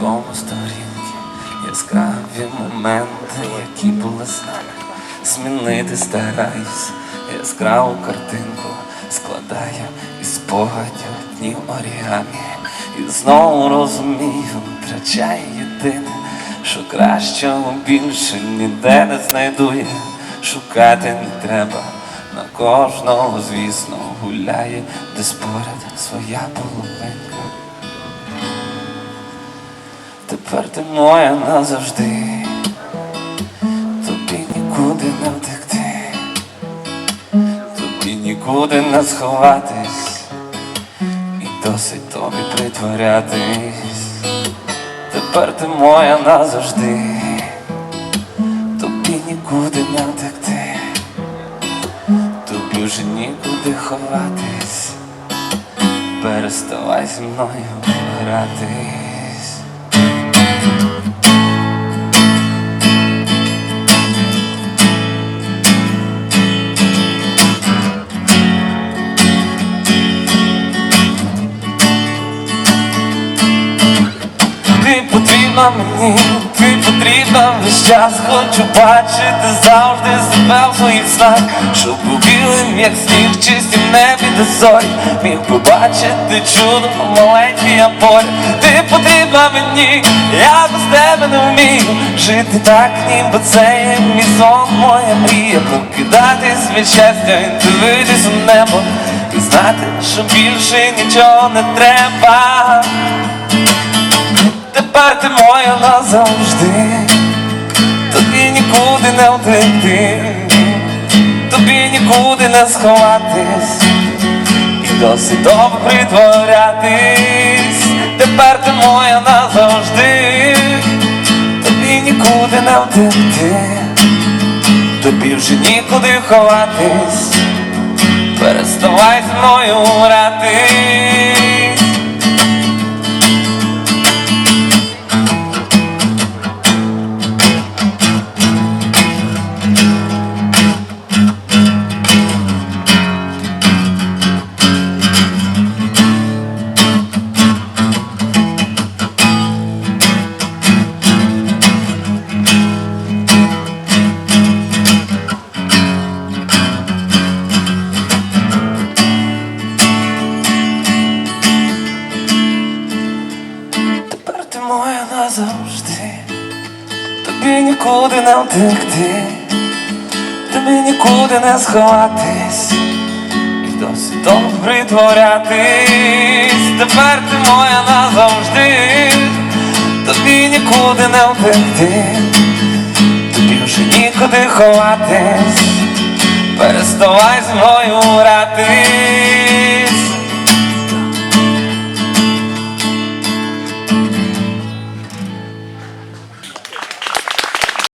альбому сторінки, яскраві моменти, які були з нами. Змінити стараюсь, яскраву картинку складаю із спогадів днів орігамі. І знову розумію, втрачаю єдине, що кращого більше ніде не знайду я. Шукати не треба. На кожного, звісно, гуляє десь поряд своя половинка. Тепер ти моя назавжди, тобі нікуди не втекти, тобі нікуди не сховатись, і досить тобі притворятись. Тепер ти моя назавжди, тобі нікуди не втекти, тобі вже нікуди ховатись, переставай зі мною гратись. Ти потрібна мені, ти потрібна весь час, хочу бачити завжди себе в своїх снах, щоб був білим, як сніг, чистім небі до зорі, міг би бачити чудо маленький поряд. Ти потрібна мені, я без тебе не вмію. Жити так, ніби це є мій сон, моя мрія, покидатись від щастя і дивитись у небо, і знати, що більше нічого не треба. Ти моя назавжди, тобі нікуди не втекти, тобі нікуди не сховатись, і досить довго притворятись. Тепер ти моя назавжди, тобі нікуди не втекти, тобі вже нікуди ховатись, переставай зі мною гратись. Моя назавжди, тобі нікуди не втекти, тобі нікуди не сховатись, і досить довго притворятись. Тепер ти моя назавжди, тобі нікуди не втекти, тобі вже нікуди ховатись, переставай зі мною гратись.